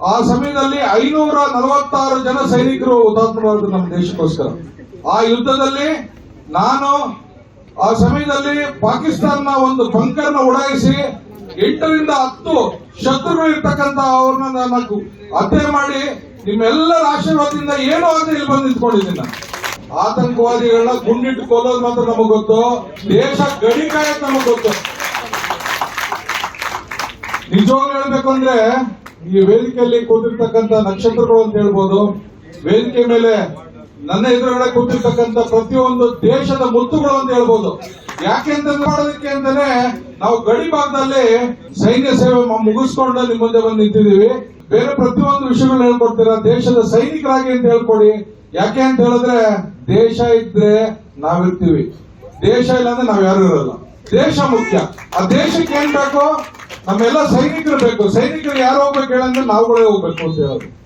ಆ ಸಮಯದಲ್ಲಿ ಐನೂರ ನಲವತ್ತಾರು ಜನ ಸೈನಿಕರು ಹುತಾತ್ಮರಾದ್ರು ನಮ್ಮ ದೇಶಕ್ಕೋಸ್ಕರ. ಆ ಯುದ್ಧದಲ್ಲಿ ನಾನು ಆ ಸಮಯದಲ್ಲಿ ಪಾಕಿಸ್ತಾನ ಒಂದು ಬಂಕರ್ನ ಉಡಾಯಿಸಿ ಎಂಟರಿಂದ ಹತ್ತು ಶತ್ರುಗಳು ಇರ್ತಕ್ಕಂತ ಅವ್ರನ್ನ ನಾನು ಹತ್ಯೆ ಮಾಡಿ ನಿಮ್ಮೆಲ್ಲರ ಆಶೀರ್ವಾದದಿಂದ ಏನು ಆಗದೆ ಇಲ್ಲಿ ಬಂದು ನಿಂತ್ಕೊಂಡಿದ್ದೀನಿ ನಾನು. ಆತಂಕವಾದಿಗಳನ್ನ ಗುಂಡಿಟ್ಟು ಕೊಲ್ಲೋದು ಮಾತ್ರ ನಮಗ್ ಗೊತ್ತು. ದೇಶ ಗಡಿ ನಮಗ್ ಗೊತ್ತು. ನಿಜವಾಗ್ಲೂ ಹೇಳ್ಬೇಕು ಅಂದ್ರೆ ಈ ವೇದಿಕೆಯಲ್ಲಿ ಕೂತಿರ್ತಕ್ಕಂಥ ನಕ್ಷತ್ರಗಳು ಅಂತ ಹೇಳ್ಬೋದು, ವೇದಿಕೆ ಮೇಲೆ ನನ್ನ ಎದುರುಗಡೆ ಕೂತಿರ್ತಕ್ಕಂಥ ಪ್ರತಿಯೊಂದು ದೇಶದ ಮುತ್ತುಗಳು ಅಂತ ಹೇಳ್ಬೋದು. ಯಾಕೆ ಅಂತ ಮಾಡೋದಕ್ಕೆ ಅಂತಾನೆ, ನಾವು ಗಡಿ ಭಾಗದಲ್ಲಿ ಸೈನ್ಯ ಸೇವೆ ಮುಗಿಸ್ಕೊಂಡು ನಿಮ್ ಮುಂದೆ ಬಂದು ನಿಂತಿದೀವಿ ಬೇರೆ ಪ್ರತಿಯೊಂದು ವಿಷಯಗಳು ಹೇಳ್ಕೊಡ್ತೀರಾ? ದೇಶದ ಸೈನಿಕರಾಗಿ ಅಂತ ಹೇಳ್ಕೊಡಿ. ಯಾಕೆ ಅಂತ ಹೇಳಿದ್ರೆ, ದೇಶ ಇದ್ರೆ ನಾವಿರ್ತೀವಿ. ದೇಶ ಇಲ್ಲ ಅಂದ್ರೆ ನಾವ್ ಯಾರು ಇರಲ್ಲ. ದೇಶ ಮುಖ್ಯ. ಆ ದೇಶಕ್ಕೆ ಏನ್ ಬೇಕು? ನಮ್ಮೆಲ್ಲ ಸೈನಿಕರು ಬೇಕು. ಸೈನಿಕರು ಯಾರು ಹೋಗ್ಬೇಕು ಹೇಳಂದ್ರೆ ನಾವುಗಳೇ ಹೋಗ್ಬೇಕು ಅಂತ ಹೇಳೋದು.